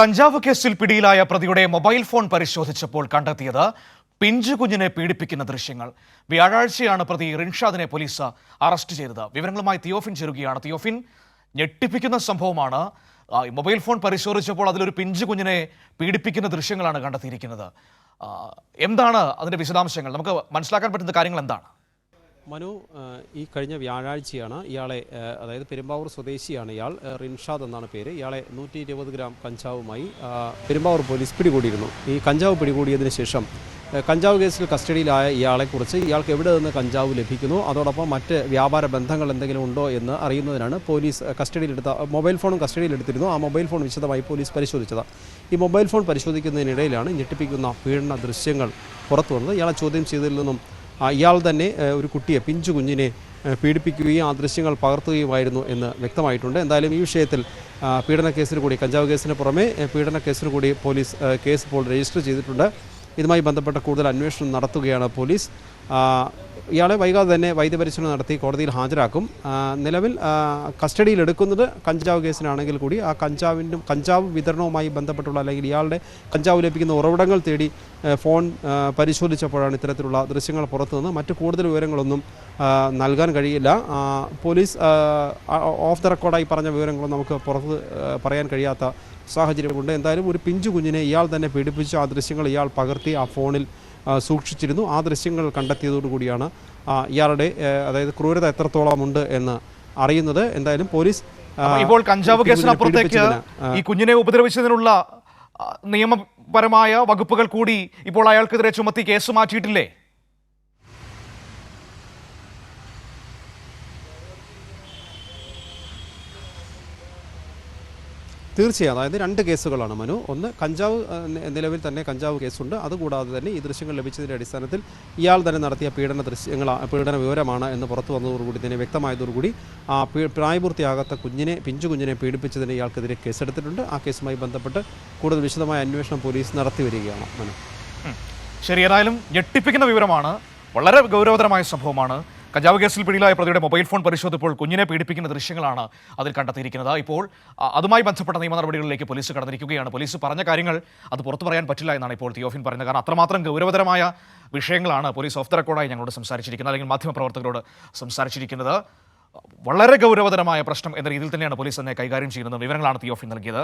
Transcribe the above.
കഞ്ചാവ് കേസിൽ പിടിയിലായ പ്രതിയുടെ മൊബൈൽ ഫോൺ പരിശോധിച്ചപ്പോൾ കണ്ടെത്തിയത് പിഞ്ചു കുഞ്ഞിനെ പീഡിപ്പിക്കുന്ന ദൃശ്യങ്ങൾ. വ്യാഴാഴ്ചയാണ് പ്രതി റിൻഷാദിനെ പോലീസ് അറസ്റ്റ് ചെയ്തത്. വിവരങ്ങളുമായി തിയോഫിൻ ചേരുകയാണ്. തിയോഫിൻ ഞെട്ടിപ്പിക്കുന്ന സംഭവമാണ്. മൊബൈൽ ഫോൺ പരിശോധിച്ചപ്പോൾ അതിലൊരു പിഞ്ചു കുഞ്ഞിനെ പീഡിപ്പിക്കുന്ന ദൃശ്യങ്ങളാണ് കണ്ടെത്തിയിരിക്കുന്നത്. എന്താണ് അതിന്റെ വിശദാംശങ്ങൾ? നമുക്ക് മനസ്സിലാക്കാൻ പറ്റുന്ന കാര്യങ്ങൾ എന്താണ്? മനു ഈ കഴിഞ്ഞ വ്യാഴാഴ്ചയാണ് ഇയാളെ അതായത് പെരുമ്പാവൂർ സ്വദേശിയാണ് ഇയാൾ റിൻഷാദ് എന്നാണ് പേര്. ഇയാളെ നൂറ്റി ഇരുപത് ഗ്രാം കഞ്ചാവുമായി പെരുമ്പാവൂർ പോലീസ് പിടികൂടിയിരുന്നു. ഈ കഞ്ചാവ് പിടികൂടിയതിന് ശേഷം കഞ്ചാവ് കേസിൽ കസ്റ്റഡിയിലായ ഇയാളെക്കുറിച്ച് ഇയാൾക്ക് എവിടെ നിന്ന് കഞ്ചാവ് ലഭിക്കുന്നു അതോടൊപ്പം മറ്റ് വ്യാപാര ബന്ധങ്ങൾ എന്തെങ്കിലും ഉണ്ടോ എന്ന് അറിയുന്നതിനാണ് പോലീസ് കസ്റ്റഡിയിലെടുത്ത മൊബൈൽ ഫോണും കസ്റ്റഡിയിലെടുത്തിരുന്നു. ആ മൊബൈൽ ഫോൺ വിശദമായി പോലീസ് പരിശോധിച്ചത്. ഈ മൊബൈൽ ഫോൺ പരിശോധിക്കുന്നതിനിടയിലാണ് ഞെട്ടിപ്പിക്കുന്ന പീഡന ദൃശ്യങ്ങൾ പുറത്തു വന്നത് ഇയാളെ ചോദ്യം ചെയ്തതിൽ നിന്നും ഇയാൾ തന്നെ ഒരു കുട്ടിയെ പിഞ്ചു കുഞ്ഞിനെ പീഡിപ്പിക്കുകയും ആ ദൃശ്യങ്ങൾ പകർത്തുകയുമായിരുന്നു എന്ന് വ്യക്തമായിട്ടുണ്ട്. എന്തായാലും ഈ വിഷയത്തിൽ പീഡന കേസിന് കൂടി കഞ്ചാവ് കേസിന് പുറമെ പീഡന കേസിന് കൂടി പോലീസ് കേസ് ഇപ്പോൾ രജിസ്റ്റർ ചെയ്തിട്ടുണ്ട്. ഇതുമായി ബന്ധപ്പെട്ട കൂടുതൽ അന്വേഷണം നടത്തുകയാണ് പോലീസ്. ഇയാളെ വൈകാതെ തന്നെ വൈദ്യപരിശോധന നടത്തി കോടതിയിൽ ഹാജരാക്കും. നിലവിൽ കസ്റ്റഡിയിലെടുക്കുന്നത് കഞ്ചാവ് കേസിനാണെങ്കിൽ കൂടി ആ കഞ്ചാവിന്റെ കഞ്ചാവ് വിതരണവുമായി ബന്ധപ്പെട്ടുള്ള അല്ലെങ്കിൽ ഇയാളുടെ കഞ്ചാവ് ലഭിക്കുന്ന ഉറവിടങ്ങൾ തേടി ഫോൺ പരിശോധിച്ചപ്പോഴാണ് ഇത്തരത്തിലുള്ള ദൃശ്യങ്ങൾ പുറത്തുനിന്ന്. മറ്റ് കൂടുതൽ വിവരങ്ങളൊന്നും നൽകാൻ കഴിയില്ല. പോലീസ് ഓഫ് ദ റെക്കോർഡായി പറഞ്ഞ വിവരങ്ങളും നമുക്ക് പുറത്ത് പറയാൻ കഴിയാത്ത സാഹചര്യമുണ്ട്. എന്തായാലും ഒരു പിഞ്ചു കുഞ്ഞിനെ ഇയാൾ തന്നെ പീഡിപ്പിച്ച്. ആ ദൃശ്യങ്ങൾ ഇയാൾ പകർത്തി ആ ഫോണിൽ സൂക്ഷിച്ചിരുന്നു. ആ ദൃശ്യങ്ങൾ കണ്ടെത്തിയതോടുകൂടിയാണ് ഇയാളുടെ അതായത് ക്രൂരത എത്രത്തോളം ഉണ്ട് എന്ന് അറിയുന്നത്. എന്തായാലും പോലീസ് ഇപ്പോൾ കഞ്ചാവ് കേസിനപ്പുറത്തേക്ക് ഈ കുഞ്ഞിനെ ഉപദ്രവിച്ചതിനുള്ള നിയമപരമായ വകുപ്പുകൾ കൂടി ഇപ്പോൾ അയാൾക്കെതിരെ ചുമത്തി കേസ് മാറ്റിയിട്ടില്ലേ? തീർച്ചയായും. അതായത് രണ്ട് കേസുകളാണ് മനു. ഒന്ന് കഞ്ചാവ് നിലവിൽ തന്നെ കഞ്ചാവ് കേസുണ്ട്. അതുകൂടാതെ തന്നെ ഈ ദൃശ്യങ്ങൾ ലഭിച്ചതിന്റെ അടിസ്ഥാനത്തിൽ ഇയാൾ തന്നെ നടത്തിയ പീഡന ദൃശ്യങ്ങൾ പീഡന വിവരമാണ് എന്ന് പുറത്തു വന്നതോടുകൂടി തന്നെ വ്യക്തമായതോടുകൂടി ആ പ്രായപൂർത്തിയാകാത്ത കുഞ്ഞിനെ പിഞ്ചു കുഞ്ഞിനെ പീഡിപ്പിച്ചതിന് ഇയാൾക്കെതിരെ കേസെടുത്തിട്ടുണ്ട്. ആ കേസുമായി ബന്ധപ്പെട്ട് കൂടുതൽ വിശദമായ അന്വേഷണം പോലീസ് നടത്തി വരികയാണ് മനു. ശരി ഏതായാലും ഞെട്ടിപ്പിക്കുന്ന വിവരമാണ്. വളരെ ഗൗരവതരമായ സംഭവമാണ്. കഞ്ചാവ് കേസിൽ പിടിയിലായ പ്രതിയുടെ മൊബൈൽ ഫോൺ പരിശോധിച്ചപ്പോൾ കുഞ്ഞിനെ പീഡിപ്പിക്കുന്ന ദൃശ്യങ്ങളാണ് അതിൽ കണ്ടെത്തിയിരിക്കുന്നത്. ഇപ്പോൾ അതുമായി ബന്ധപ്പെട്ട നിയമ നടപടികളിലേക്ക് പോലീസ് കടന്നിരിക്കുകയാണ്. പോലീസ് പറഞ്ഞ കാര്യങ്ങൾ അത് പുറത്തു പറയാൻ പറ്റില്ല എന്നാണ് ഇപ്പോൾ തിയോഫിൻ പറയുന്നത്. കാരണം അത്രമാത്രം ഗൗരവതരമായ വിഷയങ്ങളാണ് പോലീസ് ഓഫ് ദ റെക്കോർഡായി ഞങ്ങളോട് സംസാരിച്ചിരിക്കുന്നത് അല്ലെങ്കിൽ മാധ്യമപ്രവർത്തകരോട് സംസാരിച്ചിരിക്കുന്നത്. വളരെ ഗൗരവതരമായ പ്രശ്നം എന്ന രീതിയിൽ തന്നെയാണ് പോലീസ് തന്നെ കൈകാര്യം ചെയ്യുന്നത് വിവരങ്ങളാണ് തിയോഫിൻ നൽകിയത്.